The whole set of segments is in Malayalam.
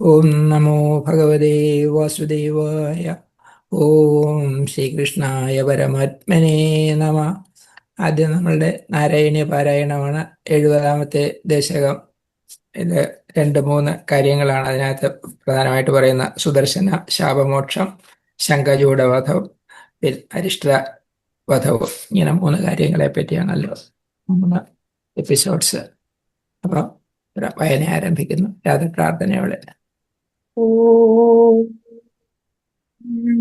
ഓം നമോ ഭഗവതേ വാസുദേവായ ഓം ശ്രീകൃഷ്ണായ പരമാത്മനേ നമ ആദ്യം നമ്മളുടെ നാരായണീയ പാരായണമാണ് എഴുപതാമത്തെ ദശകം. ഇത് രണ്ട് മൂന്ന് കാര്യങ്ങളാണ് അതിനകത്ത് പ്രധാനമായിട്ട് പറയുന്ന സുദർശന ശാപമോക്ഷം പിന്നെ അരിഷ്ട വധവും ഇങ്ങനെ മൂന്ന് കാര്യങ്ങളെ പറ്റിയാണല്ലോ മൂന്ന് എപ്പിസോഡ്സ് അപ്പം വായന ആരംഭിക്കുന്നു. രാധപ്രാർത്ഥനയോടെ ഓം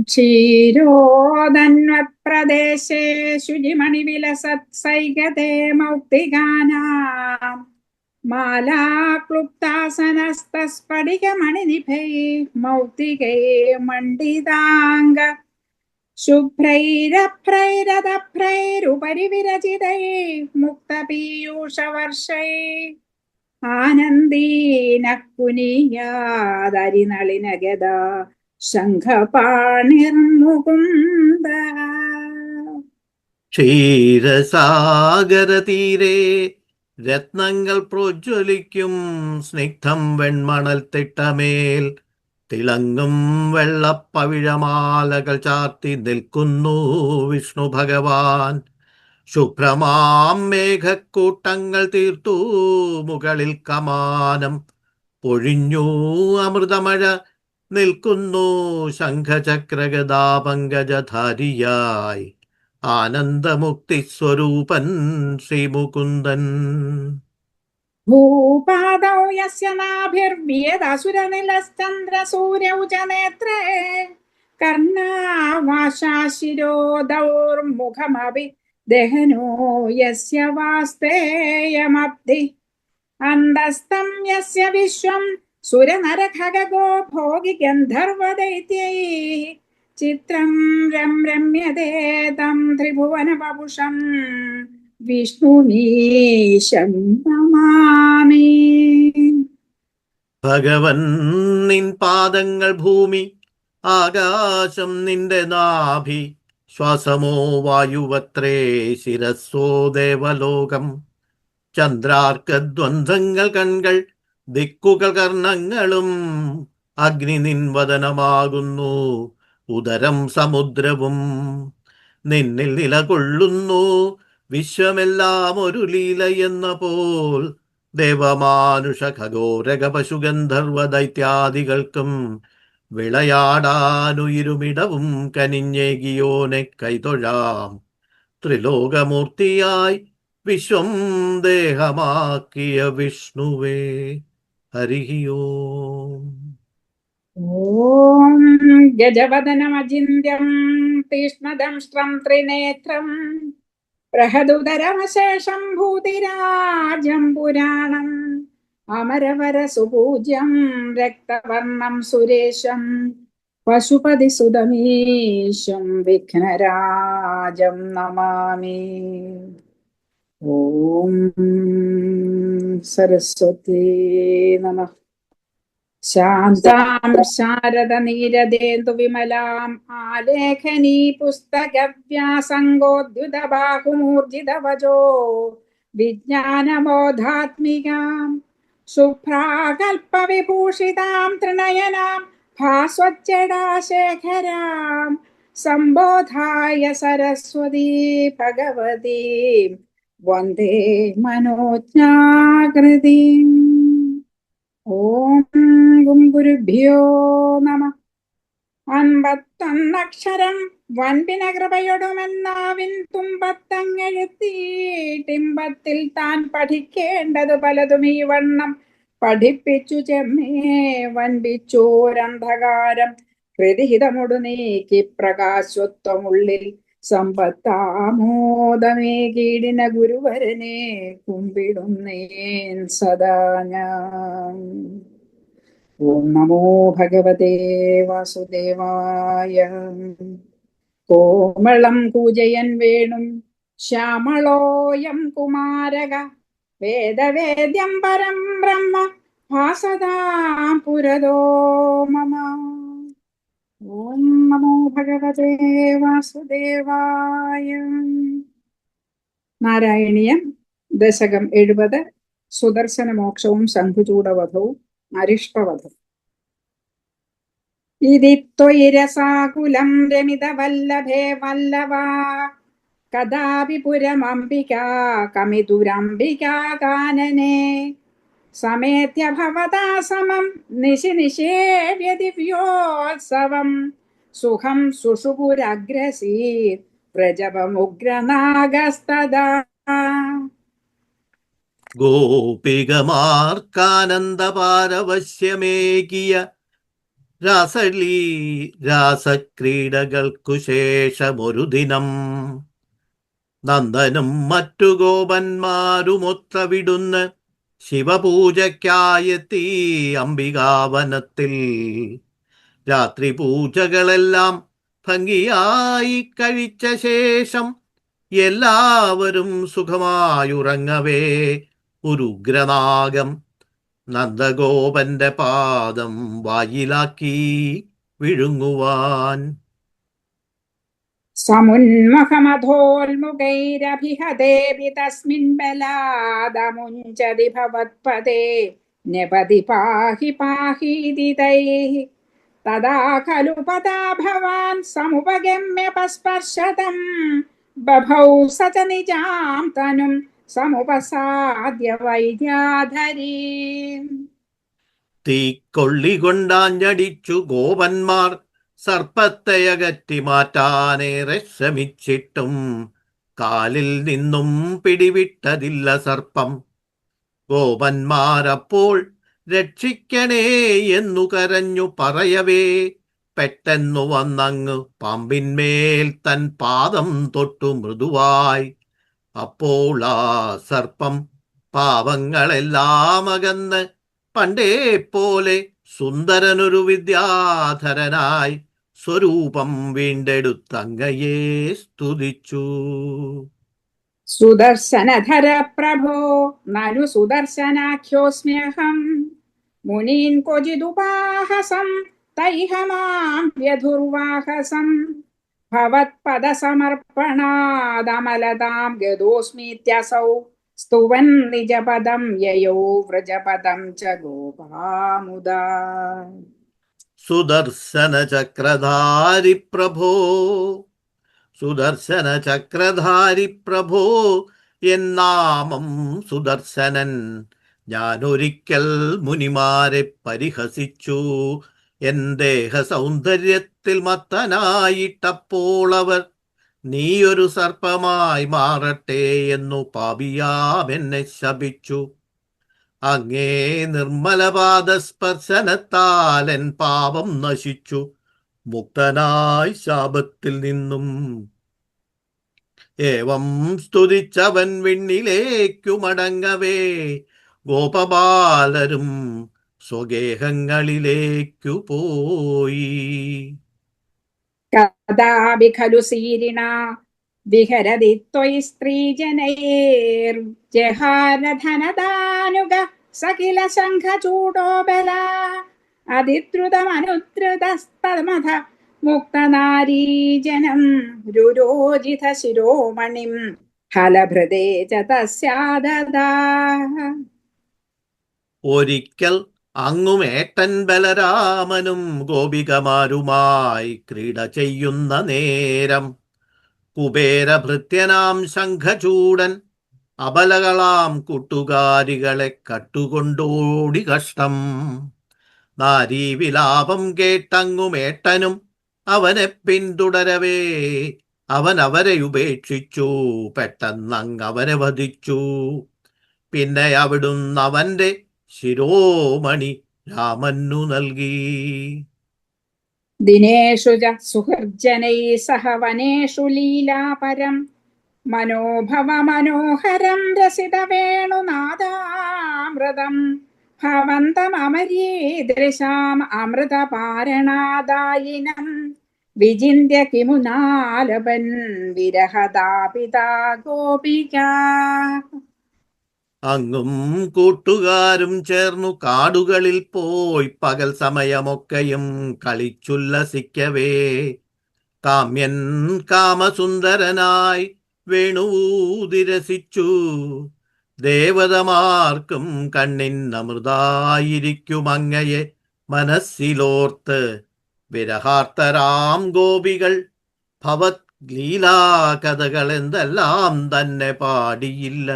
ക്ഷീരോദന്വപ്രദേശേ ശുചിമണിവിലസത്സൈകതേ മൗക്തികാനാം. മാലാക്ലുപ്താസനസ്തസ്ഫടികമണിനിഭൈ മൗക്തികൈ മണ്ഡിതാംഗ. ശുഭ്രൈരഭ്രൈരദഭ്രൈരുപരി വിരചിതൈ മുക്തപീയൂഷവർഷൈ ആനന്ദീനഃ കുനിയാതരിനളിനഗത ശംഖപാണിർമുകുന്ദ. ക്ഷീരസാഗരതീരെ രത്നങ്ങൾ പ്രോജ്വലിക്കും സ്നിഗ്ധം വെൺമണൽ തിട്ടമേൽ. തിളങ്ങും വെള്ളപ്പവിഴമാലകൾ ചാർത്തി നിൽക്കുന്നു വിഷ്ണു ഭഗവാൻ. ശുഭ്രമാം മേഘക്കൂട്ടങ്ങൾ തീർത്തു മുകളിൽ കമാനം. പൊഴിഞ്ഞു അമൃതമഴ നിൽക്കുന്നു ശംഖചക്രഗദാപങ്കജധാരിയായി. ആനന്ദമുക്തി സ്വരൂപൻ ശ്രീമുകുന്ദൻ. ഭൂപാദൗ കർണാവാശാശിരോദൗർമുഖമപി ദഹനോ യസ്യ വാസ്തേയമബ്ധി അന്തസ്തം യസ്യ വിശ്വം സുരനരഖഗോ ഭോഗി ഗന്ധർവദൈത്യൈ ചിത്രം രം രമ്യതേ തം ത്രിഭുവനപപുഷം വിഷ്ണുമീശം നമാമി ഭഗവൻ നിൻ പാദങ്ങൾ ഭൂമി ആകാശം നിന്റെ നാഭി ശ്വാസമോ വായുവത്രേ ശിരസ്സോ ദേവലോകം. ചന്ദ്രാർക്കദ്വന്ദ്ങ്ങൾ കൺകൾ ദിക്കുകൾ കർണങ്ങളും. അഗ്നി നിൻവദനമാകുന്നു ഉദരം സമുദ്രവും. നിന്നിൽ നിലകൊള്ളുന്നു വിശ്വമെല്ലാം ഒരു ലീല എന്ന പോൽ. ദേവമാനുഷ ഖഗോരക പശുഗന്ധർവ ദൈത്യാദികൾക്കും വിളയാടാനുയിരുമിടവും കനിഞ്ഞേകിയോനെ കൈതൊഴാം. ത്രിലോകമൂർത്തിയായി വിശ്വം ദേഹമാക്കിയ വിഷ്ണുവേ ഹരിഹിയോ. ഓം ഗജവദനമചിന്യം തീഷ്ണദംഷ്ട്രം ത്രിനേത്രം പ്രഹദുദരമശേഷം ഭൂതിരാജം പുരാണം. अमरवर सुपूज्यं रक्तवर्णं सुरेशं पशुपति सुदमीशं विघ्नराजं नमामि। ॐ सरस्वती नमः। शान्तां शारदनीरदेन्दुविमलाम् आलेखनी पुस्तकव्यासङ्गोद्युतबाहुमूर्जितवजो विज्ञानबोधात्मिकाम् ത്രിനയനാം ഭാസ്വജ്ജടാശേഖരാം സംബോധായ സരസ്വതീ ഭഗവതി. വന്ദേ മനോജ്ഞാകൃതിം. ഓം ഗും ഗുരുഭ്യോ നമ. അൻപത്തൊന്നക്ഷരം വൻപിന കൃപയൊടുമെന്നാവിൻ തുമ്പത്തങ്ങെഴുത്തിയിട്ടിമ്പത്തിൽ താൻ പഠിക്കേണ്ടത് പലതും ഈ വണ്ണം. പഠിപ്പിച്ചു ചെമ്മേ വൻപിച്ചോരന്ധകാരം ഹൃതിഹിതമൊടു നീക്കി പ്രകാശത്വമുള്ളിൽ സമ്പത്താമോദമേ കീടിന ഗുരുവരനെ കുമ്പിടുന്നേൻ സദാ ഞാൻ. ഓം നമോ ഭഗവതേ വാസുദേവായ കോമളം കൂജയൻ वेणुं ശ്യാമളോയം കുമാരക വേദവേദ്യം പരം ബ്രഹ്മ ഭാസതാം पुरदो മമ ഓം നമോ ഭഗവതേ വാസുദേവായ നാരായണീയം ദശകം എഴുപത് സുദർശന മോക്ഷവും ശംഖുചൂടവധവും അരിഷ്ടവധം. ഇതി ത്വയിരസാകുലം രമിതവല്ലഭേ വല്ലവാ കഥാപി പുരമംബികാ കമിതുരംബികാ കാനനെ. സമേത്യ ഭവതാ സമം നിശി നിഷേവ്യ ദിവ്യോത്സവം സുഖം സുഷുപുരഗ്രസീ പ്രജപമുഗ്രനാഗസ്തദാ. ഗോപികമാർക്കാനന്ദപാരവശ്യമേകിയ രാസലീ രാസക്രീഡകൾക്കു ശേഷമൊരു ദിനം. നന്ദനും മറ്റു ഗോപന്മാരുമൊത്തവിടുന്ന് ശിവപൂജയ്ക്കായെത്തി അംബികാവനത്തിൽ. രാത്രി പൂജകളെല്ലാം ഭംഗിയായി കഴിച്ച ശേഷം എല്ലാവരും സുഖമായുറങ്ങവേ. ഒരു ഉഗ്രനാഗം നന്ദഗോപന്റെ പാദം വായിലാക്കി വിഴുങ്ങുവാൻ. സമുന്മുഖമധോൽമുഖൈരഭിഹതേപി തസ്മിൻ ബലാദമുഞ്ചതി ഭവത്പദേ നപതി പാഹി പാഹീതി തദാ ഖലു പദാ ഭവാൻ സമുപഗമ്യ പസ്പർശതം. ബഭൗ സ നിജാം തനും സമുപസാദ്യ വൈദ്യാധരീം തീക്കൊള്ളി കൊണ്ടാഞ്ഞടിച്ചു ഗോപന്മാർ സർപ്പത്തെ അകറ്റി മാറ്റാനേറെ ശ്രമിച്ചിട്ടും കാലിൽ നിന്നും പിടിവിട്ടതില്ല സർപ്പം. ഗോപന്മാരപ്പോൾ രക്ഷിക്കണേ എന്നു കരഞ്ഞു പറയവേ പെട്ടെന്നു വന്നങ്ങ് പാമ്പിന്മേൽ തൻ പാദം തൊട്ടു മൃദുവായി. അപ്പോൾ ആ സർപ്പം പാവങ്ങളെല്ലാം അകന്ന് പണ്ടേ പോലെ സുന്ദരനൊരു വിദ്യാധരനായി സ്വരൂപം വീണ്ടെടുത്തങ്ങയെ സ്തുതിച്ചു. സുദർശനധര പ്രഭോ നനു സുദർശനാഖ്യോസ്മ്യഹം. മുനീൻ ക്വചിദുപാഹസം തൈഹമാം വ്യധുർവാഹസം. ഭവത്പദസമർപ്പണാദമലതാം ഗതോസ്മീത്യസൗ സ്തുവൻ നിജപദം യയോ വ്രജപദം ച गोपामुदा। സുദർശന ചക്രധാരി പ്രഭോ സുദർശന ചക്രധാരി പ്രഭോ എന്നാമം സുദർശനൻ. ഞാനൊരിക്കൽ മുനിമാരെ പരിഹസിച്ചു. എൻ ദേഹ സൗന്ദര്യത്തിൽ മത്തനായിട്ടപ്പോൾ അവർ നീയൊരു സർപ്പമായി മാറട്ടെ എന്നു പാപിയാമെന്നെ ശപിച്ചു. അങ്ങേ നിർമ്മലപാദ സ്പർശനത്താൽ എൻ പാപം നശിച്ചു. മുക്തനായി ശാപത്തിൽ നിന്നും ഏവം സ്തുതിച്ചവൻ വിണ്ണിലേക്കു മടങ്ങവേ. ഗോപബാലരും സ്വഗേഹങ്ങളിലേക്കു പോയി. കഥാപി ഖലു സീരിണ വിഹരതി ത്വയി സ്ത്രീജനൈർജഹാരധനദാനുഗ സകില ശംഖചൂടോ ബല അതിദ്രുതമനുദ്രുതസ്തമഥ മുക്തനാരീജനം രുരോജിത ശിരോമണിം ഫലഭൃതേ ച തസ്യാദദാ. ഒരിക്കൽ അങ്ങും ഏട്ടൻ ബലരാമനും ഗോപികമാരുമായി ക്രീഡ ചെയ്യുന്ന നേരം. കുബേരഭൃത്യനാം ശംഖചൂടൻ അബലകളാം കൂട്ടുകാരികളെ കട്ടുകൊണ്ടോടി കഷ്ടം. നാരീവിലാപം കേട്ടങ്ങും ഏട്ടനും അവനെ പിന്തുടരവേ. അവൻ അവരെ ഉപേക്ഷിച്ചു പെട്ടെന്നങ്ങ് അവനെ വധിച്ചു. പിന്നെ അവിടുന്ന് അവന്റെ ശിരോമണി രാമന്നു നൽകി. ദിനേഷു സുഹൃജനൈ സഹ വനേഷു ലീലാപരം. മനോഭവ മനോഹരം രസിത വേണുനാദാമൃതം. ഭവന്തമരീദൃശാം അമൃതപാരണാദായിനം. വിചിന്യ കിമു നാലപൻ വിരഹദാപിത ഗോപിക. അങ്ങും കൂട്ടുകാരും ചേർന്നു കാടുകളിൽ പോയി പകൽ സമയമൊക്കെയും കളിച്ചുല്ലസിക്കവേ. കാമ്യൻ കാമസുന്ദരനായി വേണുവൂതിരസിച്ചു. ദേവതമാർക്കും കണ്ണിന്നമൃതായിരിക്കും അങ്ങയെ മനസ്സിലോർത്ത് വിരഹാർത്തരാം ഗോപികൾ. ഭവത് ലീലാകഥകൾ എന്തെല്ലാം തന്നെ പാടിയില്ല.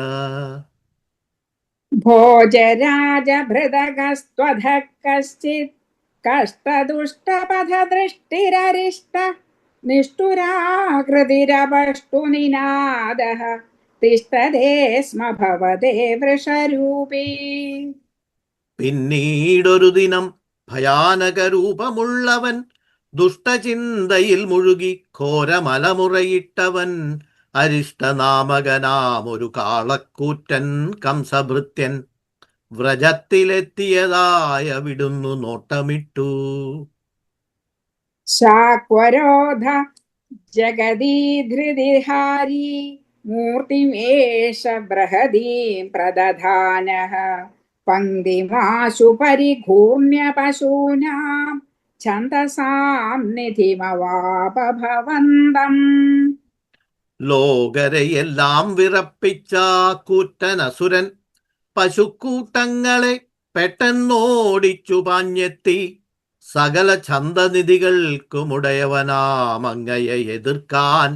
ഭോജരാജഭൃതകസ്ത്വധ कश्चित् कष्टदुष्टपथदृष्टिररिष्ट നിനാദഃ തിഷ്ഠതേ സ്മ ഭവതേ പിന്നീടൊരു ദിനം ഭയാനക രൂപമുള്ളവൻ ദുഷ്ടചിന്തയിൽ മുഴുകി ഘോരമലമുറയിട്ടവൻ അരിഷ്ടനാമകനാം ഒരു കാളക്കൂറ്റൻ കംസഭൃത്യൻ വ്രജത്തിലെത്തിയതായ വിടുന്നു നോട്ടമിട്ടു. ശാക്വരോധ ജഗദീധൃതിഹാരി മൂർത്തിമേഷ ബൃഹദീം പ്രദധാന പങ്ക്തിമാശു പരിഘൂർണ്യ പശൂനാം ഛന്ദസാം നിധിമവാപ ഭവന്തം ലോകരെയെല്ലാം വിറപ്പിച്ച കൂറ്റനസുരൻ പശുക്കൂട്ടങ്ങളെ പെട്ടെന്നോടിച്ചു പാഞ്ഞെത്തി. സകല ഛന്ദനിധികൾക്കുമുടയവനാമങ്ങയെ എതിർക്കാൻ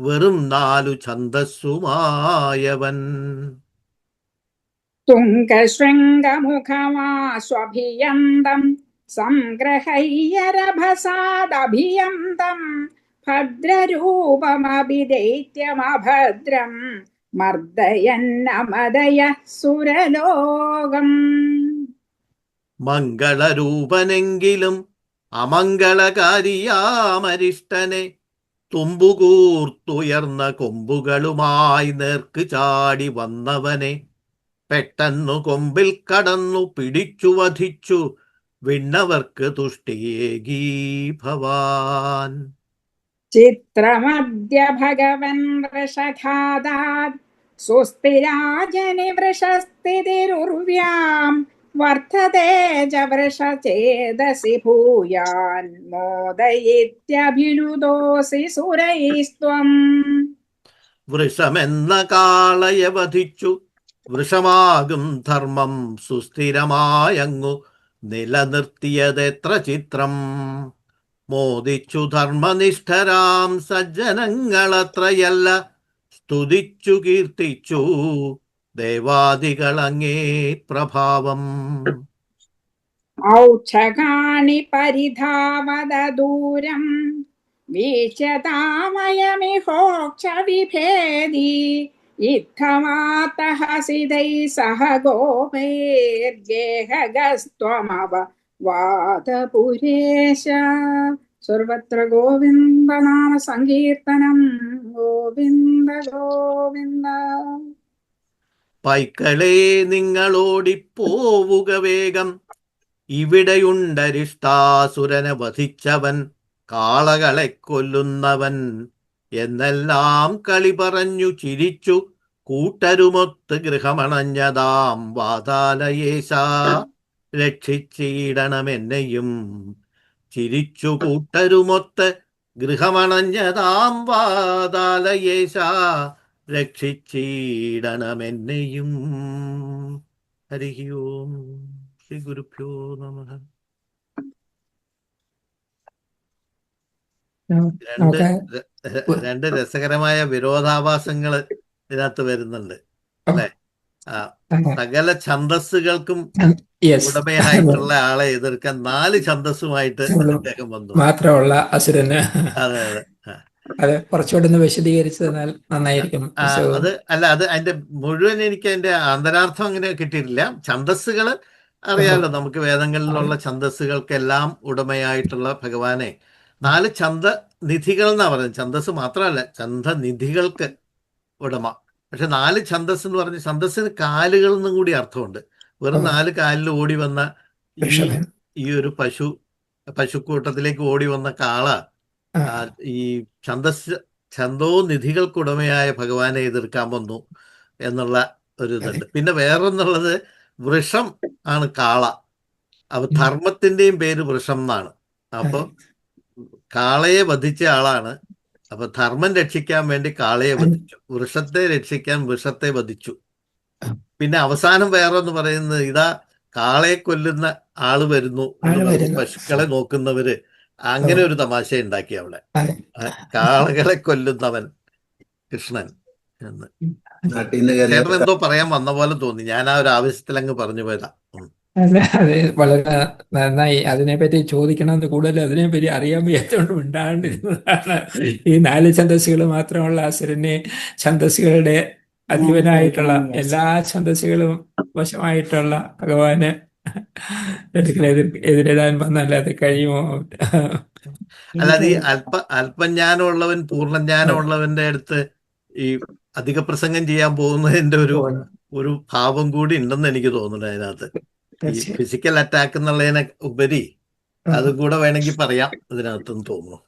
വെറും നാലു ഛന്ദസ്സുമായവൻ. തുംഗശൃംഗമുഖമാസ്വഭിയന്തം സംഗ്രഹയ്യരഭസാദഭിയന്തം ഭദ്രരൂപമഭിദൈത്യമഭദ്രം മർദ്ദയന്നമദയ സുരലോകം. മംഗളരൂപനെങ്കിലും അമംഗളകാരിയാമരിഷ്ടനെ തുമ്പുകൂർത്തുയർന്ന കൊമ്പുകളുമായി നേർക്ക് ചാടി വന്നവനെ പെട്ടെന്നു കൊമ്പിൽ കടന്നു പിടിച്ചു വധിച്ചു. വിണ്ണവർക്ക് തുഷ്ടിയേകീ ഭവാൻ. ചിത്രമദ്യ ഭഗവൻ വൃഷഘാതാത് സുസ്ഥിരാജനി വൃഷസ്ഥിതിരുർവ്യാം വർദ്ധതേജ ച വൃഷചേതസി ഭൂയാൻ മോദയിത്യഭിനുദോസി സുരൈസ്ത്വം വൃഷമെന്ന കാളയെ വധിച്ചു വൃഷമാകും ധർമ്മം സുസ്ഥിരമായങ്ങു നിലനിർത്തിയതെത്ര ചിത്രം। മോദിച്ചു ധർമ്മനിഷ്ഠരാം സജ്ജനങ്ങളത്രയല്ല സ്തുതിച്ചു കീർത്തിച്ചു ദേവാദികളങ്ങേ പ്രഭാവം. ഔക്ഷകാണി പരിധാവത ദൂരം വീക്ഷ്യതാമയമിഹോക്ഷ വിഭേദി ഇത്തമാത്തഹസിതൈ സഹ ഗോപൈർഗേഹഗസ്ത്വമവ വാദപുരേശ സർവത്ര ഗോവിന്ദനാമ സങ്കീർത്തനം. ഗോവിന്ദ ഗോവിന്ദ. പൈക്കളെ നിങ്ങളോടിപ്പോവുക വേഗം. ഇവിടെയുണ്ടരിഷ്ടാസുരനെ വധിച്ചവൻ കാളകളെ കൊല്ലുന്നവൻ. എന്നെല്ലാം കളി പറഞ്ഞു ചിരിച്ചു. കൂട്ടരുമൊത്ത് ഗൃഹമണഞ്ഞതാം വാതാലയേശ. രക്ഷിച്ചിടണമെന്നെയും ചിരിച്ചു കൂട്ടരുമൊത്ത് ഗൃഹമണഞ്ഞതാം വാതാലയേശ രക്ഷിച്ചിടണമെന്നെയും. ഹരി ഓം ശ്രീ ഗുരുഭ്യോ നമ. രണ്ട് രണ്ട് രസകരമായ വിരോധാഭാസങ്ങൾ ഇതിനകത്ത് വരുന്നുണ്ട് അല്ലെ? സകല ഛന്ദസ്സുകൾക്കും യെസ് ഉടമയായിട്ടുള്ള ആളെ എതിർക്കാൻ നാല് ഛന്ദസ്സുമായിട്ട് ഉള്ളൂ. അദ്ദേഹം വന്നു. മാത്രമുള്ള അസുരന്. അതെ അതെ. അതെ കുറച്ചുകൂടെ ഒന്ന് വിശദീകരിച്ചു തന്നാൽ നന്നായിരിക്കും അത് അല്ല അത് അതിന്റെ മുഴുവൻ എനിക്ക് അതിന്റെ അന്തരാർത്ഥം അങ്ങനെ കിട്ടിയിട്ടില്ല. ഛന്തസ്സുകൾ അറിയാലോ നമുക്ക് വേദങ്ങളിലുള്ള ഛന്ദസ്സുകൾക്കെല്ലാം ഉടമയായിട്ടുള്ള ഭഗവാനെ. നാല് ഛന്ദ നിധികൾ എന്നാ പറയുന്നത്? ഛന്ദസ് മാത്രമല്ല ഛന്ദനിധികൾക്ക് ഉടമ. പക്ഷെ നാല് ഛന്തസ് എന്ന് പറഞ്ഞ ഛന്തസ്സിന് കാലുകൾ എന്നും കൂടി അർത്ഥമുണ്ട്. വെറും നാല് കാലിൽ ഓടി വന്ന ഈ ഒരു പശു പശുക്കൂട്ടത്തിലേക്ക് ഓടി വന്ന കാള ഈ ഛന്തസ് ഛന്ദോ നിധികൾക്കുടമയായ ഭഗവാനെ എതിർക്കാൻ വന്നു എന്നുള്ള ഒരു ഇതുണ്ട്. പിന്നെ വേറൊന്നുള്ളത് വൃഷം ആണ് കാള. അപ്പൊ. ധർമ്മത്തിന്റെയും പേര് വൃഷം എന്നാണ്. അപ്പൊ കാളയെ വധിച്ച ആളാണ് അപ്പൊ ധർമ്മം രക്ഷിക്കാൻ വേണ്ടി കാളയെ വധിച്ചു. വൃഷത്തെ രക്ഷിക്കാൻ വൃഷത്തെ വധിച്ചു. പിന്നെ അവസാനം വേറെ ഒന്ന് പറയുന്നത് ഇതാ കാളയെ കൊല്ലുന്ന ആൾ വരുന്നു പശുക്കളെ നോക്കുന്നവര് അങ്ങനെ ഒരു തമാശ ഉണ്ടാക്കി അവിടെ. കാളകളെ കൊല്ലുന്നവൻ കൃഷ്ണൻ എന്ന്. ചേട്ടൻ എന്തോ പറയാൻ വന്ന പോലെ തോന്നി. ഞാൻ ആ ഒരു ആവശ്യത്തിൽ അങ്ങ് പറഞ്ഞു പോയതാ. അല്ല അത് വളരെ നന്നായി അതിനെപ്പറ്റി ചോദിക്കണമെന്ന് കൂടുതൽ അതിനെപ്പറ്റി അറിയാൻ വയ്യാത്തതുകൊണ്ട് ഉണ്ടാകേണ്ടിരുന്നതാണ് ഈ നാല് ഛന്തസ്സുകൾ മാത്രമുള്ള അസുരനെ ഛന്തസ്സുകളുടെ അധിപനായിട്ടുള്ള എല്ലാ ഛന്തസ്സുകളും വശമായിട്ടുള്ള ഭഗവാന് എതിരിടാൻ വന്നല്ലാതെ കഴിയുമോ? അല്ലാതെ ഈ അല്പ അല്പജ്ഞാനമുള്ളവൻ പൂർണജ്ഞാനമുള്ളവന്റെ അടുത്ത് ഈ അധിക പ്രസംഗം ചെയ്യാൻ പോകുന്നതിന്റെ ഒരു ഒരു ഭാവം കൂടി ഉണ്ടെന്ന് എനിക്ക് തോന്നുന്നു അതിനകത്ത്. ഫിസിക്കൽ അറ്റാക്ക് എന്നുള്ളതിനെ ഉപരി അതും കൂടെ വേണമെങ്കിൽ പറയാം ഇതിനകത്തെന്ന് തോന്നുന്നു.